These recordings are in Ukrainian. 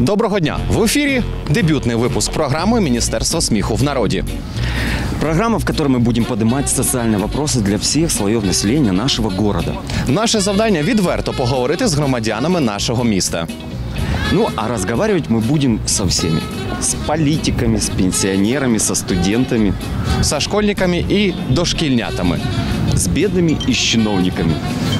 Доброго дня! В ефірі дебютний випуск програми Міністерства сміху в народі. Программа, в которой мы будем поднимать социальные вопросы для всех слоев населения нашего города. Наше завдання відверто поговорити з громадянами нашого міста. Ну, а разговаривать мы будем со всеми. С политиками, с пенсионерами, со студентами, З школьниками і дошкільнятами. З бідними і з чиновниками.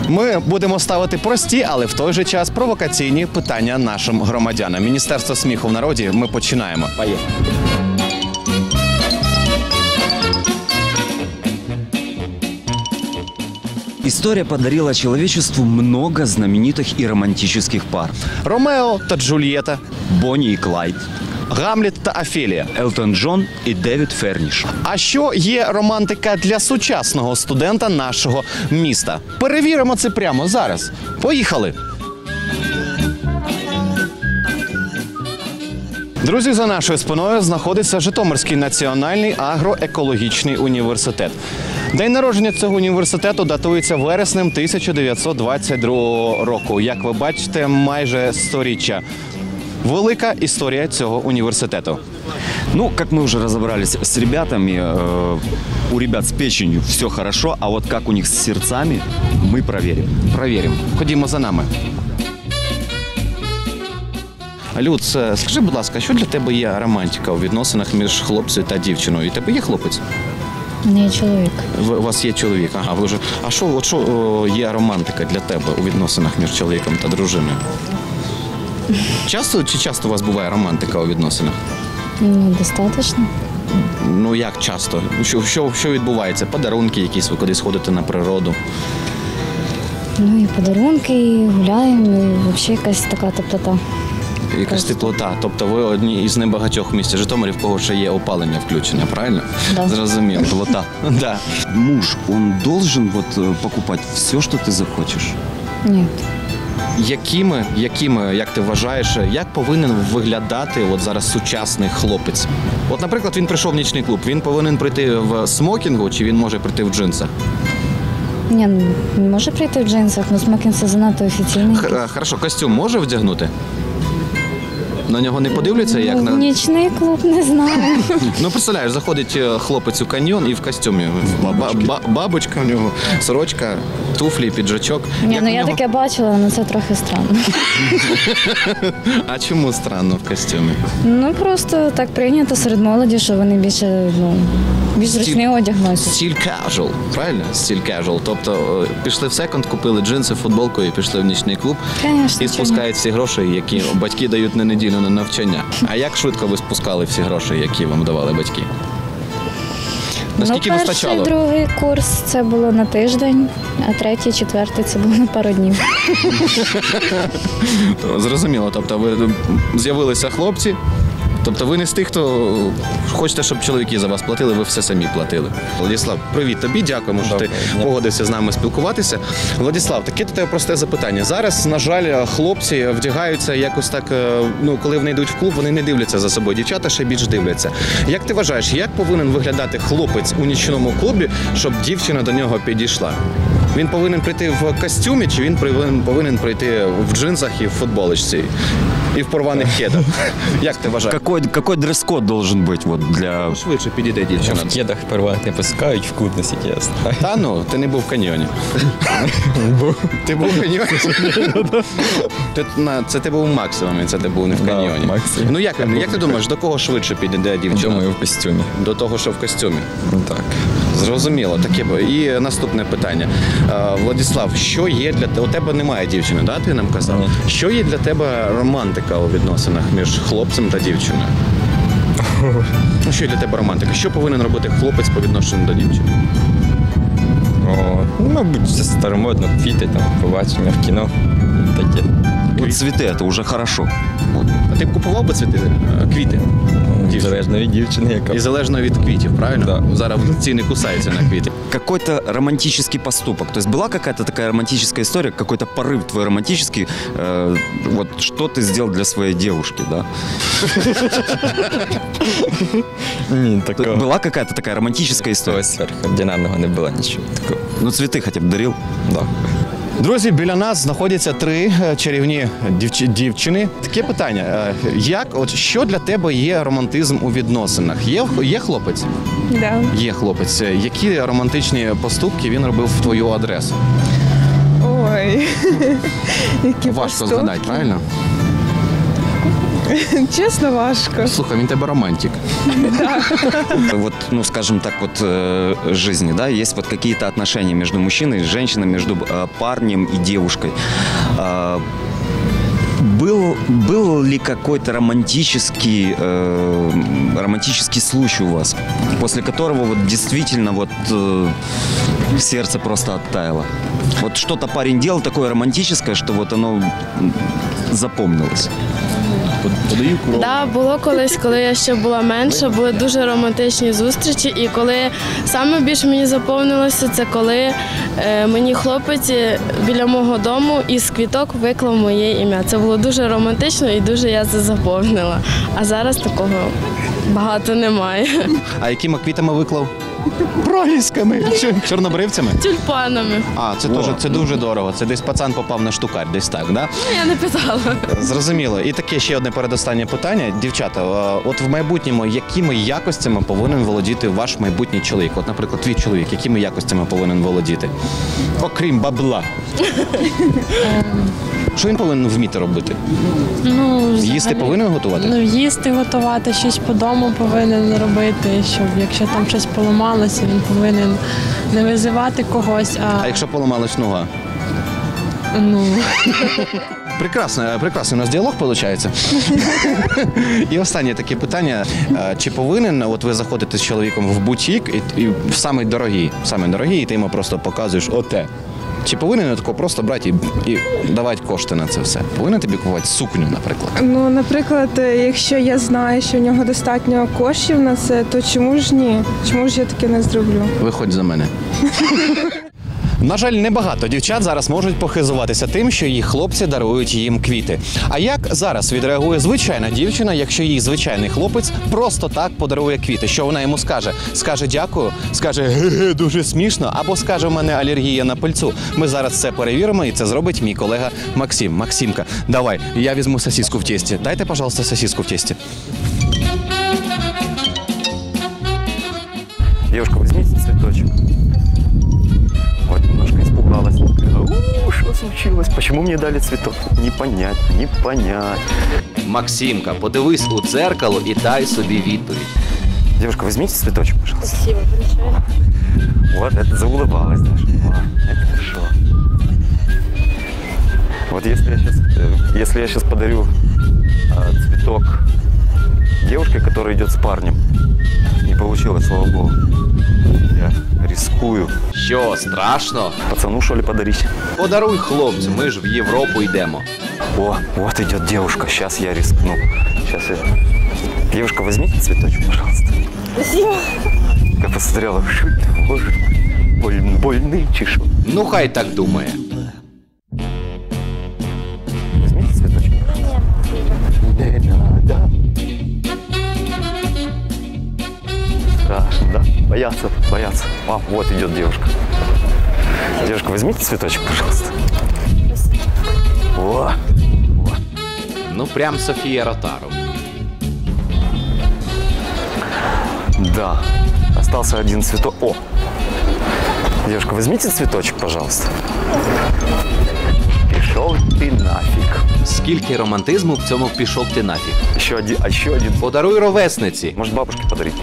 Ми будемо ставити прості, але в той же час провокаційні питання нашим громадянам. Міністерство сміху в народі. Ми починаємо. Поехали. История подарила человечеству много знаменитых и романтических пар. Ромео та Джульєта, Бонни и Клайд, Гамліт та Офелія. Элтон Джон и Дэвид Ферниш. А що є романтика для сучасного студента нашого міста? Перевіримо це прямо зараз. Поїхали. Друзі, за нашою спиною знаходиться Житомирський національний агроекологічний університет. День народження цього університету датується вереснем 1922 року. Як ви бачите, майже сторіччя. Велика історія цього університету. Ну, как мы уже разобрались с ребятами, э, у ребят с печенью все хорошо, а вот как у них с сердцами, мы проверим. Провіримо. Ходімо за нами. Люц, е, скажи, будь ласка, що для тебе є романтика у відносинах між хлопцем та дівчиною? І тебе є хлопець? Не чоловік. Ви- У вас є чоловік. Ага, ви вже. А що, от що о, є романтика для тебе у відносинах між чоловіком та дружиною? Часто чи часто у вас буває романтика у відносинах? Ну, достатньо. Ну як часто? Що, що, що відбувається? Подарунки якісь, ви кудись ходите на природу. Ну і подарунки, і гуляємо, і взагалі якась така теплота. Якась теплота. Тобто ви одні із небагатьох в місті Житомирі, в кого ще є опалення включене, правильно? Да. Зрозуміло. Теплота. Да. Муж, он должен вот э, покупать все, что ты захочешь. Ні. Якими, якими, як ти вважаєш, як повинен виглядати от зараз сучасний хлопець? От, наприклад, він прийшов в нічний клуб. Він повинен прийти в смокінгу, чи він може прийти в джинсах? Ні, не може прийти в джинсах, ну смокінг це занадто офіційний. Х- Хорошо, костюм може вдягнути? На нього не подивляться, як Ну, на нічний клуб не знаю. ну представляєш, заходить е, хлопець у каньйон і в костюмі. Ба- ба- бабочка в нього, сорочка, туфлі, піджачок. Ні, Як ну у я нього- таке бачила, але це трохи странно. А чому странно в костюмі? Ну просто так прийнято серед молоді, що вони більше ну більш зручний одяг носять. Стіль casual, правильно? Стіль casual. Тобто е, пішли в секонд, купили джинси, футболку і пішли в нічний клуб Конечно, і чому? спускають всі гроші, які батьки дають на неділю на навчання. А як швидко ви спускали всі гроші, які вам давали батьки? Наскільки ну, вистачало? перший, другий курс це було на тиждень, а третій, четвертий це було на пару днів. Зрозуміло. Тобто ви з'явилися хлопці. Тобто ви не з тих, хто хочете, щоб чоловіки за вас платили, ви все самі платили. Владислав, привіт тобі, дякуємо, що ти погодився з нами спілкуватися. Владислав, таке до тебе просте запитання. Зараз, на жаль, хлопці вдягаються якось так. е, Ну, коли вони йдуть в клуб, вони не дивляться за собою. Дівчата ще більш дивляться. Як ти вважаєш, як повинен виглядати хлопець у нічному клубі, щоб дівчина до нього підійшла? Він повинен прийти в костюмі, чи він повинен, прийти в джинсах і в футболочці, і в порваних кедах? Як ти вважаєш? Какой, какой дресс-код должен быть вот для... Швидше підійде дівчина. В кедах перва не пускають в клуб, я. Та ну, ти не був в каньйоні. Ти був в каньйоні? Ти, на, це ти був у максимумі, це ти був не в каньйоні. в. Ну як, як ти думаєш, до кого швидше підійде дівчина? Думаю, в костюмі. До того, що в костюмі. Ну так. Зрозуміло, таке б- і наступне питання. Е, Владислав, що є для тебе? У тебе немає дівчини, да? Ти нам казав? Ні. Що є для тебе романтика у відносинах між хлопцем та дівчиною? Ну, що є для тебе романтика? Що повинен робити хлопець по відношенню до дівчини? О, ну, мабуть, це старомодно, квіти, там, побачення в кіно. Таке. Вот цветы, это уже хорошо. А ти б купував би цвіти, е, квіти? Ну, Дівчині? залежно від дівчини, яка. І залежно від квітів, правильно? Да. Зараз ціни кусаються на квіти. Какой-то романтический поступок. То есть была какая-то такая романтическая история, какой-то порыв твой романтический, э, вот что ты сделал для своей девушки, да? Ні, То такого. Была какая-то такая романтическая история? Ось сверхординарного не було нічого такого. Ну, цветы хотя бы дарил? Да. Друзі, біля нас знаходяться три е, чарівні дівч- дівчини. Таке питання: е, як, от що для тебе є романтизм у відносинах? Є, є хлопець? Да. Є хлопець. Е, Які романтичні поступки він робив в твою адресу? Ой. Які Важко поступки. згадати, правильно? Чесно, важко. Слухай, він тебе романтик. Вот, ну, скажем так, вот э, жизни, да, есть вот какие-то отношения между мужчиной и женщиной, между э, парнем и девушкой. А, был, был ли какой-то романтический, э, романтический случай у вас, после которого вот действительно вот э, сердце просто оттаяло? Вот что-то парень делал такое романтическое, что вот оно запомнилось. Подаю кров. Да, було колись, коли я ще була менша, були дуже романтичні зустрічі. І коли саме більше мені заповнилося, це коли е, мені хлопець біля мого дому із квіток виклав моє ім'я. Це було дуже романтично і дуже я це заповнила. А зараз такого багато немає. А якими квітами виклав? Пролісками. Чорнобривцями? Тюльпанами. А, це дуже, це дуже дорого. Це десь пацан попав на штукар, десь так, да? Ну, Я не питала. Зрозуміло. І таке ще одне передостаннє питання. Дівчата, е, от в майбутньому якими якостями повинен володіти ваш майбутній чоловік? От, наприклад, твій чоловік, якими якостями повинен володіти? Окрім бабла. Що він повинен вміти робити? Ну, Їсти повинен готувати? Ну, їсти готувати, щось по дому повинен робити, щоб якщо там щось поламалося, він повинен не визивати когось, а, А якщо поламалась нога? ну, Прекрасно, е, прекрасний у нас діалог виходить. І останнє таке питання: Е, чи повинен от ви заходите з чоловіком в бутік і, і в самий дорогий, самий дорогий, і ти йому просто показуєш оте. Чи повинен тако просто брати і, і давати кошти на це все? Повинен тобі купувати сукню, наприклад? Ну, наприклад, е, якщо я знаю, що в нього достатньо коштів на це, то чому ж ні? Чому ж я таке не зроблю? Виходь за мене. На жаль, небагато дівчат зараз можуть похизуватися тим, що їх хлопці дарують їм квіти. А як зараз відреагує звичайна дівчина, якщо їй звичайний хлопець просто так подарує квіти? Що вона йому скаже? Скаже дякую, скаже ге-ге, дуже смішно, або скаже в мене алергія на пильцу. Ми зараз це перевіримо, і це зробить мій колега Максим. Максимка, давай, я візьму сосиску в тесті. Дайте, пожалуйста, сосиску в тесті. Девушка, возьмите цветочек. Вот немножко испугалась. У, что случилось? Почему мне дали цветок? Не понять, не понять. Максимка, подивись у дзеркало і дай собі відповідь. Девушка, возьмите цветочек, пожалуйста. Спасибо большое. Вот, это заулыбалась даже. О, это хорошо. Вот если я сейчас, если я сейчас подарю а, цветок девушке, которая идет с парнем, не получилось, слава богу. Я рискую. Що страшно? Пацану, что ли, подарить? Подаруй хлопцю, ми ж в Європу йдемо. О, вот идет девушка. Сейчас я рискну. Сейчас я... Девушка, возьмите цветочек, пожалуйста. Спасибо. Я посмотрела, что это, боже мой, боль, больный чешу. Ну, хай так думає. да? Бояться, бояться. Мам, вот идет девушка. Девушка, возьмите цветочек, пожалуйста. О, Ну, прям Софія Ротару. Да. Остался один цветок. О! Девушка, возьмите цветочек, пожалуйста. Пішов ти нафиг. Скільки романтизму в цьому пішов ти нафіг? Еще один, а еще один. Подаруй ровесниці. Может, бабушке подарить?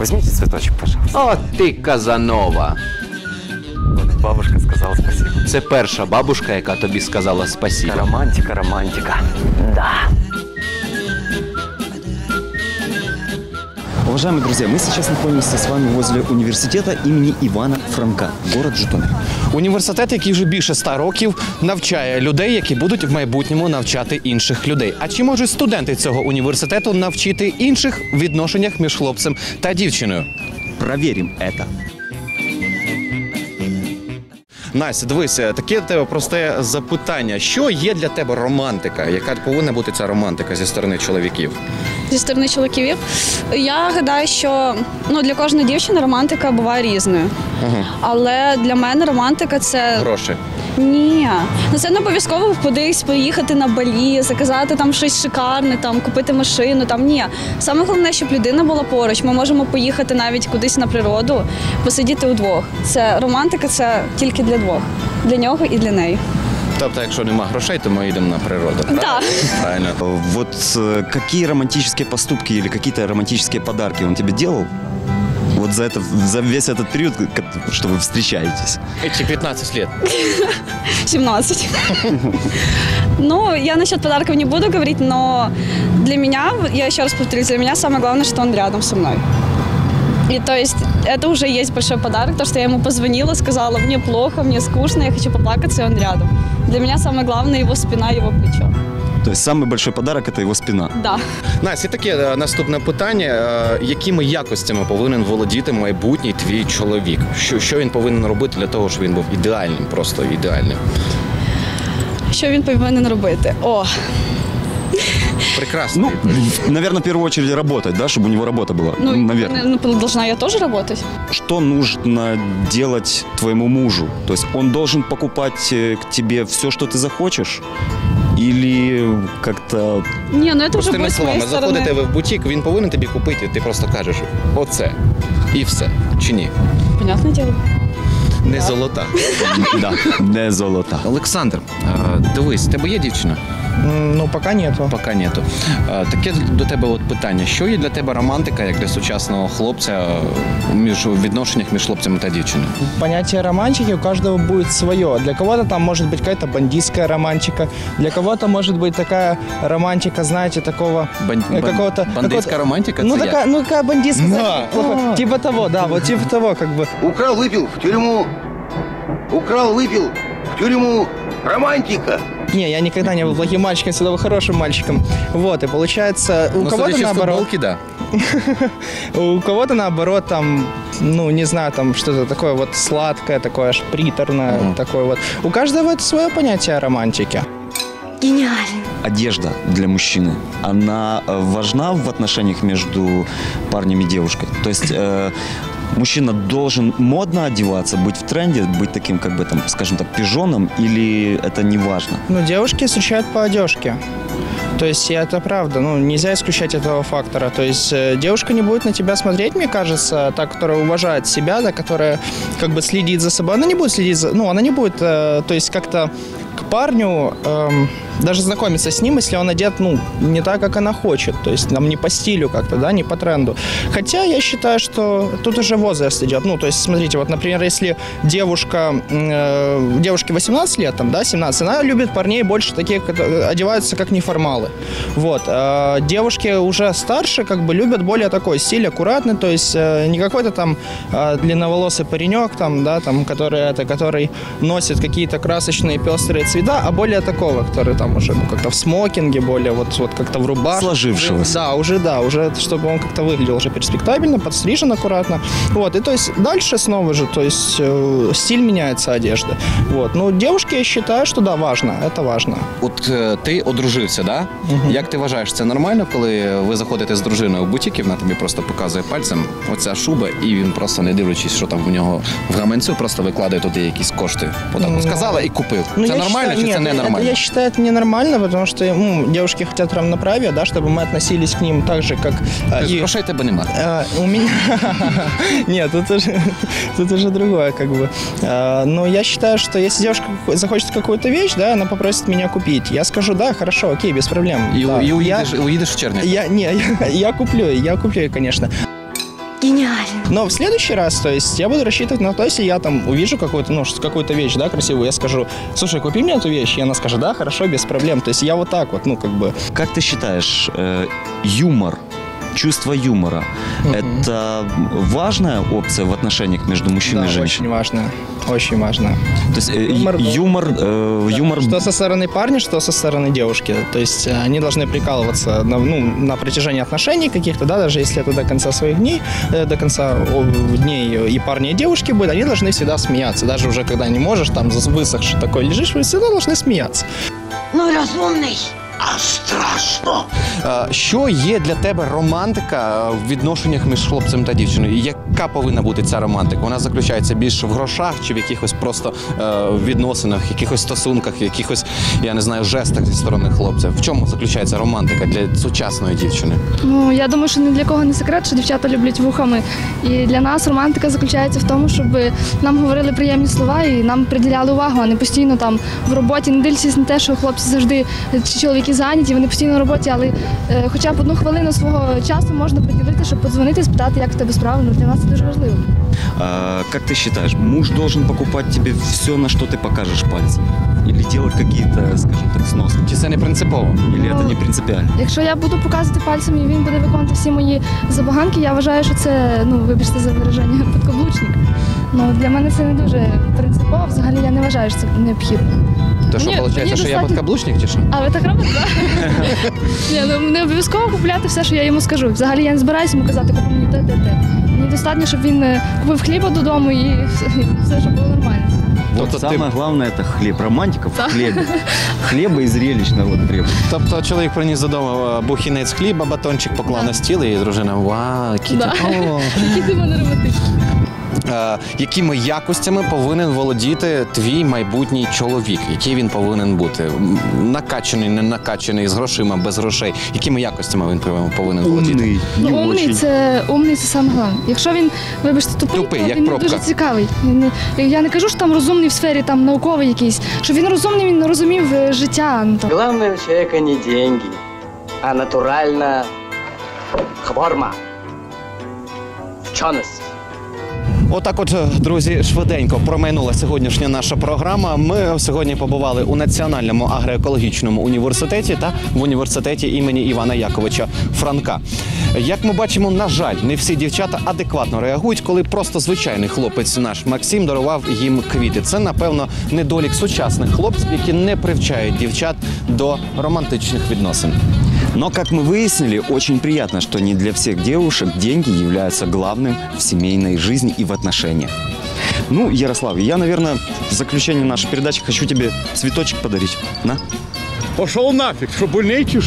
Возьмите цветочек, пожалуйста. О, ти Казанова. Бабушка сказала спасибо. Це перша бабушка, яка тобі сказала спасибо. Романтика, романтика. Да. Уважаемые друзья, мы сейчас находимся с вами возле университета имени Ивана Франка, город Житомир. Університет, який вже більше ста років навчає людей, які будуть в майбутньому навчати інших людей. А чи можуть студенти цього університету навчити інших в відношеннях між хлопцем та дівчиною? Проверим это. Настя, дивися, таке тебе просте запитання. Що є для тебе романтика? Яка повинна бути ця романтика зі сторони чоловіків? зі сторони чоловіків. Я гадаю, що ну для кожної дівчини романтика буває різною. Але для мене романтика це Гроші. Ні. Ну це не обов'язково кудись поїхати на балі, заказати там щось шикарне, там купити машину. Там ні. Саме головне, щоб людина була поруч. Ми можемо поїхати навіть кудись на природу, посидіти удвох. Це романтика, це тільки для двох, для нього і для неї. Тобто, якщо нема грошей, то ми йдемо на природу. правильно? Так. Правильно. Вот э, какие романтические поступки или какие-то романтические подарки он тебе делал? Вот за, это, за весь этот период, что вы встречаетесь. Чи 15 лет? 17. Ну, я насчет подарков не буду говорить, но для меня, я еще раз повторюсь, для меня самое главное, что он рядом со мной. И то есть это уже есть большой подарок, то, что я ему позвонила, сказала, мне плохо, мне скучно, я хочу поплакаться, и он рядом. Для меня самое главное его спина, его плечо. То есть самый большой подарок это его спина. Да. Настя, і таке е, наступне питання. Е, Якими якостями повинен володіти майбутній твій чоловік? Що, що він повинен робити для того, щоб він був ідеальним, просто ідеальним? Що він повинен робити? О, Прекрасно. Ну, наверное, в первую очередь работать, да, чтобы у него работа была. ну, наверное. ну, должна я тоже работать? Что нужно делать твоему мужу? То есть он должен покупать э, к тебе все, что ты захочешь? Или как-то... Не, ну это уже Простими словами, заходите ви в бутік, він повинен тобі купити, ти просто кажеш оце і все. Чи ні? Понятне діло. Не золота. Да, не золота. Олександр, е, дивись, в тебе є дівчина? Ну, поки нету. Поки нету. Е, Таке до тебе от питання: що є для тебе романтика, як для сучасного хлопця е, між у відношеннях між хлопцем та дівчиною? Понятие романтики у каждого будет свое. Для кого-то там может быть какая-то бандитская романтика, для кого-то может быть такая романтика, знаете, такого Бан- э, бан- какого-то... бандитская какого-то- романтика? Ну, это такая, ну, какая бандитская, Да. знаете, плохо. типа того, да, вот типа того, как бы. Украл, выпил в тюрьму. Украл, выпил в тюрьму. Романтика. Не, я никогда не был плохим мальчиком, всегда был хорошим мальчиком. Вот, и получается, у Ну, кого-то наоборот... футболки, да. У кого-то наоборот там, ну не знаю, там что-то такое вот сладкое, такое аж приторное, такое вот. У каждого это свое понятие о романтике. Одежда для мужчины, она важна в отношениях между парнем и девушкой? То есть э, мужчина должен модно одеваться, быть в тренде, быть таким, как бы там, скажем так, пижоном, или это не важно? Ну, девушки изучают по одежке. То есть это правда, ну нельзя исключать этого фактора. То есть э, девушка не будет на тебя смотреть, мне кажется, та, которая уважает себя, да, которая как бы следит за собой, она не будет следить за, ну она не будет, э, то есть как-то к парню эм, даже знакомиться с ним, если он одет, ну не так, как она хочет, то есть нам не по стилю как-то, да, не по тренду. Хотя я считаю, что тут уже возраст идет. Ну то есть смотрите, вот, например, если девушка, э, девушке 18 лет, там, да, 17, она любит парней больше таких, которые одеваются как неформалы. Вот. А девушки уже старше, как бы любят более такой стиль, аккуратный, то есть э, не какой-то там э, длинноволосый паренек, там, да, там, который, это, который носит какие-то красочные пестрые цвета, а более такого, который там уже, ну, как-то в смокинге, более вот, вот как-то в рубашке. Сложившегося. Да, уже, да, уже, чтобы он как-то выглядел уже перспектабельно, подстрижен аккуратно. Вот, и то есть дальше снова же, то есть э, стиль меняется одежды. Вот, ну, девушки, я считаю, что да, важно, это важно. От е, ти одружився, да? Як ти вважаєш, це нормально, коли ви заходите з дружиною в бутік, і вона тобі просто показує пальцем оця шуба, і він просто не дивлячись, що там в нього в гаманцю, просто викладає туди якісь кошти. Отак от Ну, сказала і купив. Ну, це я нормально считаю- чи це нет, не это- нормально? я считаю, это ненормально, потому что ну, девушки хотят равноправия, да, чтобы мы относились к ним так же, как э, Тобто и... Грошей тебе нема. Э, у меня... Нет, тут уже, тут уже другое, как бы. Э, Но я считаю, что если девушка захочет какую-то вещь, да, она попросит меня купить. Я скажу, да, хорошо, окей, без проблем. І, Да. і Я- уїдеш, уїдеш в червні. я, не, я, я куплю, я куплю, конечно. Гениально. Но в следующий раз, то есть я буду рассчитывать на то, если я там увижу какую-то, ну, какую-то вещь, да, красивую, я скажу, слушай, купи мне эту вещь, и она скажет, да, хорошо, без проблем. То есть я вот так вот, ну, как бы, Как ты считаешь, э, юмор чувство юмора. Это важная опция в отношениях между мужчиной Да, и женщиной? очень важно. Очень важно. То есть э, Юмор юмор, э, юмор Что со стороны парня, что со стороны девушки. То есть э, они должны прикалываться на, ну, на протяжении отношений каких-то, да, даже если это до конца своих дней, э, до конца дней и парня, и девушки будет, они должны всегда смеяться. Даже уже когда не можешь, там высохший такой лежишь, вы всегда должны смеяться. Ну, разумный, а страшно. Е, Що є для тебе романтика е, в відношеннях між хлопцем та дівчиною? Яка повинна бути ця романтика? Вона заключається більше в грошах чи в якихось просто е, відносинах, якихось стосунках, якихось, я не знаю, жестах зі сторони хлопця? В чому заключається романтика для сучасної дівчини? Ну я думаю, що ні для кого не секрет, що дівчата люблять вухами. І для нас романтика заключається в тому, щоб нам говорили приємні слова і нам приділяли увагу, а не постійно там в роботі. Не дивлячись на те, що хлопці завжди чи чоловіки зайняті, вони постійно на роботі, але е, хоча б одну хвилину свого часу можна приділити, щоб подзвонити, спитати, як в тебе справи. Ну для нас це дуже важливо. А, как ты считаешь, муж должен покупать тебе все, на что ты покажешь пальцем? Или делать какие-то, скажем так, сноски? Чи це не принципово? Или это не принципиально? Якщо я буду показувати пальцем і він буде виконувати всі мої забаганки, я вважаю, що це, ну вибачте за вираження, підкаблучник. Ну для мене це не дуже принципово. Взагалі я не вважаю, що це необхідно. То що, Мені- виходить, мені що я достатньо- подкаблучник чи що? А ви так робите? так? Ні, ну не обов'язково купляти все, що я йому скажу. Взагалі я не збираюся йому казати, купи мені те, те, те. Мені достатньо, щоб він е, купив хліба додому і все, і все щоб було нормально. Вот Тобто ти- самое главное это хлеб. Романтика в Да. хлебе. Хлеба и зрелищ народ требует. Тобто чоловік приніс додому е, бухінець хліба, батончик поклав Да. на стіл, і дружина вау, які Да. о». Які ти мене романтичні. Е, якими якостями повинен володіти твій майбутній чоловік? Який він повинен бути? Накачаний, не накачаний, з грошима, без грошей. Якими якостями він повинен- володіти? Умный, не Ну, умний це умний це саме головне. Якщо він, вибачте, тупий, Тупий, то як він пробка. дуже цікавий. Я не кажу, що там розумний в сфері там науковий якийсь, що він розумний, він розумів е, життя. Ну, там. Главное у человека не деньги, а натуральная форма, вченость. Отак, от, е, друзі, швиденько промайнула сьогоднішня наша програма. Ми сьогодні побували у Національному агроекологічному університеті та в університеті імені Івана Яковича Франка. Як ми бачимо, на жаль, не всі дівчата адекватно реагують, коли просто звичайний хлопець наш Максим дарував їм квіти. Це, напевно, недолік сучасних хлопців, які не привчають дівчат до романтичних відносин. Но, как мы выяснили, очень приятно, что не для всех девушек деньги являются главным в семейной жизни и в отношениях. Ну, Ярослав, я, наверное, в заключение нашей передачи хочу тебе цветочек подарить. На. Пошел нафиг, что больнее чи